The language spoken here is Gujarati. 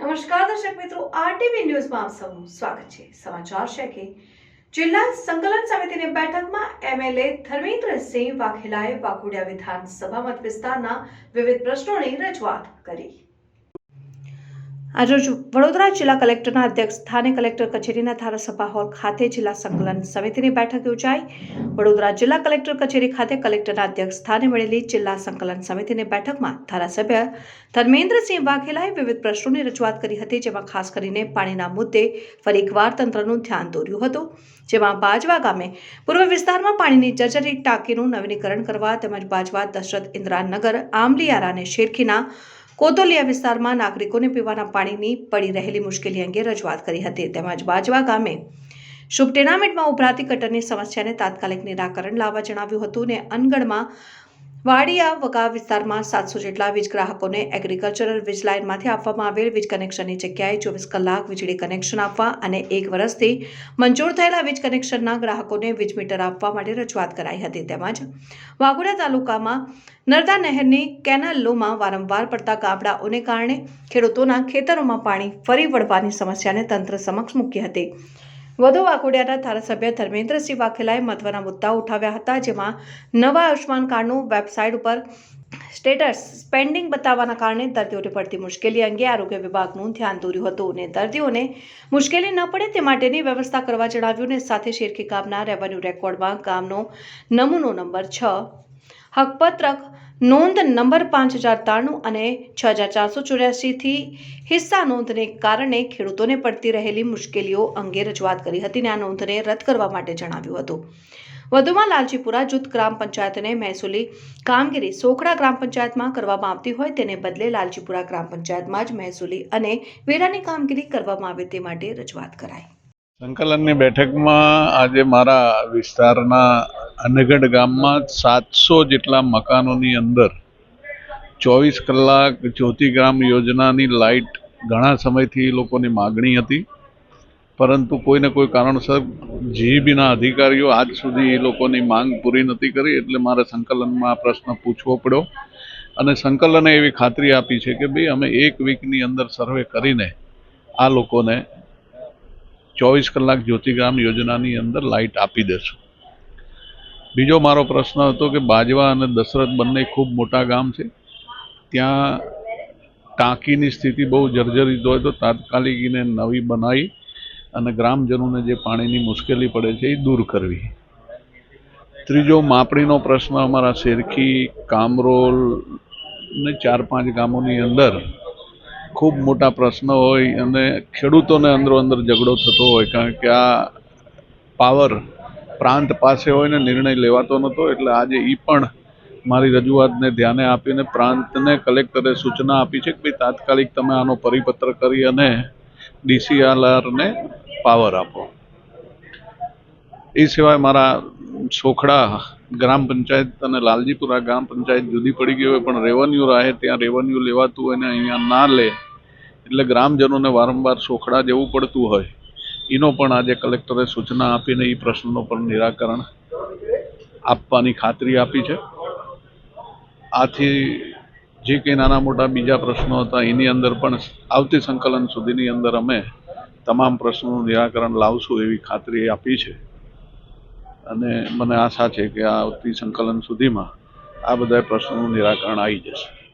નમસ્કાર દર્શક મિત્રો, આરટીવી ન્યૂઝમાં આપ સૌનું સ્વાગત છે. સમાચાર છે કે જિલ્લા સંકલન સમિતિની બેઠકમાં એમએલએ ધર્મેન્દ્રસિંહ વાઘેલાએ વાઘોડિયા વિધાનસભા મત વિસ્તારના વિવિધ પ્રશ્નોની રજૂઆત કરી. આજરોજ વડોદરા જિલ્લા કલેક્ટરના અધ્યક્ષ સ્થાને કલેક્ટર કચેરીના ધારાસભા હોલ ખાતે જિલ્લા સંકલન સમિતિની બેઠક યોજાઈ. વડોદરા જિલ્લા કલેક્ટર કચેરી ખાતે કલેક્ટરના અધ્યક્ષ સ્થાને મળેલી જિલ્લા સંકલન સમિતિની બેઠકમાં ધારાસભ્ય ધર્મેન્દ્રસિંહ વાઘેલાએ વિવિધ પ્રશ્નોની રજૂઆત કરી હતી, જેમાં ખાસ કરીને પાણીના મુદ્દે ફરી એકવાર તંત્રનું ધ્યાન દોર્યું હતું, જેમાં બાજવા ગામે પૂર્વ વિસ્તારમાં પાણીની જર્જરિત ટાંકીનું નવીનીકરણ કરવા તેમજ બાજવા દશરથ ઇન્દ્રાનગર, આંબલીયારા અને શેરખીના કોતોલિયા વિસ્તારમાં નાગરિકોને પીવાના પાણીની પડી રહેલી મુશ્કેલી અંગે રજૂઆત કરી હતી. તેમજ બાજવા ગામે શુભ ટેનામેન્ટમાં ઉભરાતી ગટરની સમસ્યાને તાત્કાલિક નિરાકરણ લાવવા જણાવ્યું હતું ને અનગઢમાં વાડિયા વગા વિસ્તારમાં સાતસો જેટલા વીજ ગ્રાહકોને એગ્રીકલ્ચરલ વીજ લાઇનમાંથી આપવામાં આવેલ વીજ કનેક્શનની જગ્યાએ ચોવીસ કલાક વીજળી કનેક્શન આપવા અને એક વર્ષથી મંજૂર થયેલા વીજ કનેક્શનના ગ્રાહકોને વીજ મીટર આપવા માટે રજૂઆત કરાઈ હતી. તેમજ વાઘોડા તાલુકામાં નર્મદા નહેરની કેનાલોમાં વારંવાર પડતા ગાબડાઓને કારણે ખેડૂતોના ખેતરોમાં પાણી ફરી વળવાની સમસ્યાને તંત્ર સમક્ષ મૂકી હતી. વધુ વાઘોડિયાના ધારાસભ્ય ધર્મેન્દ્રસિંહ વાઘેલાએ મહત્વના મુદ્દાઓ ઉઠાવ્યા હતા, જેમાં નવા આયુષ્માન કાર્ડનું વેબસાઇટ ઉપર સ્ટેટસ સ્પેન્ડિંગ બતાવવાના કારણે દર્દીઓને પડતી મુશ્કેલી અંગે આરોગ્ય વિભાગનું ધ્યાન દોર્યું હતું અને દર્દીઓને મુશ્કેલી ન પડે તે માટેની વ્યવસ્થા કરવા જણાવ્યું અને સાથે શેરખી ગામના રેવન્યુ રેકોર્ડમાં ગામનો નમૂનો નંબર છ હકપત્રક નોંધ નંબર પાંચ હજાર ત્રાણું અને છ હજાર ચારસો ચોર્યાસીથી હિસ્સા નોંધને કારણે ખેડૂતોને પડતી રહેલી મુશ્કેલીઓ અંગે રજૂઆત કરી હતી અને આ નોંધને રદ કરવા માટે જણાવ્યું હતું. વધુમાં લાલજીપુરા જૂથ ગ્રામ પંચાયતને મહેસૂલી કામગીરી સોખડા ગ્રામ પંચાયતમાં કરવામાં આવતી હોય તેને બદલે લાલજીપુરા ગ્રામ પંચાયતમાં જ મહેસૂલી અને વેરાની કામગીરી કરવામાં આવે તે માટે રજૂઆત કરાઈ. સંકલનની બેઠકમાં આજે મારા વિસ્તારના અનગઢ ગામમાં સાતસો જેટલા મકાનોની અંદર ચોવીસ કલાક જ્યોતિગ્રામ યોજનાની લાઇટ ઘણા સમયથી એ લોકોની માગણી હતી. પરંતુ કોઈને કોઈ કારણસર જીબીના અધિકારીઓ આજ સુધી એ લોકોની માંગ પૂરી નથી કરી એટલે મારે સંકલનમાં આ પ્રશ્ન પૂછવો પડ્યો. અને સંકલને એવી ખાતરી આપી છે કે ભાઈ અમે એક વીકની અંદર સર્વે કરીને આ લોકોને ચોવીસ કલાક જ્યોતિગ્રામ યોજનાની અંદર લાઇટ આપી દેશું. બીજો મારો પ્રશ્ન હતો કે બાજવા અને દશરથ બંને ખૂબ મોટા ગામ છે. ત્યાં ટાંકીની સ્થિતિ બહુ જર્જરિત હોય તો તાત્કાલિક એને નવી બનાવી અને ગ્રામજનોને જે પાણીની મુશ્કેલી પડે છે એ દૂર કરવી. ત્રીજો માપણીનો પ્રશ્ન અમારા શેરખી, કામરોલ ને ચાર પાંચ ગામોની અંદર ખૂબ મોટા પ્રશ્ન હોય અને ખેડૂતોને અંદરો અંદર ઝઘડો થતો હોય કારણ કે આ પાવર પ્રાંત પાસે હોય ને નિર્ણય લેવાતો નહોતો, એટલે આજે એ પણ મારી રજૂઆતને ધ્યાને આપીને પ્રાંતને કલેક્ટરે સૂચના આપી છે કે ભાઈ તાત્કાલિક તમે આનો પરિપત્ર કરી અને ડીસીઆરને પાવર આપો. એ સિવાય મારા સોખડા ગ્રામ પંચાયત અને લાલજીપુરા ગ્રામ પંચાયત જુદી પડી ગઈ હોય, પણ રેવન્યુ રહે, ત્યાં રેવન્યુ લેવાતું હોય ને અહીંયા ના લે, એટલે ગ્રામજનોને વારંવાર સોખડા જવું પડતું હોય. એનો પણ આજે કલેક્ટરે સૂચના આપીને એ પ્રશ્નનો પણ નિરાકરણ આપવાની ખાતરી આપી છે. આથી જે કંઈ નાના મોટા બીજા પ્રશ્નો હતા, એની અંદર પણ આવતી સંકલન સુધીની અંદર અમે તમામ પ્રશ્નોનું નિરાકરણ લાવશું એવી ખાતરી આપી છે. અને મને આશા છે કે આવતી સંકલન સુધીમાં આ બધા પ્રશ્નોનું નિરાકરણ આવી જશે.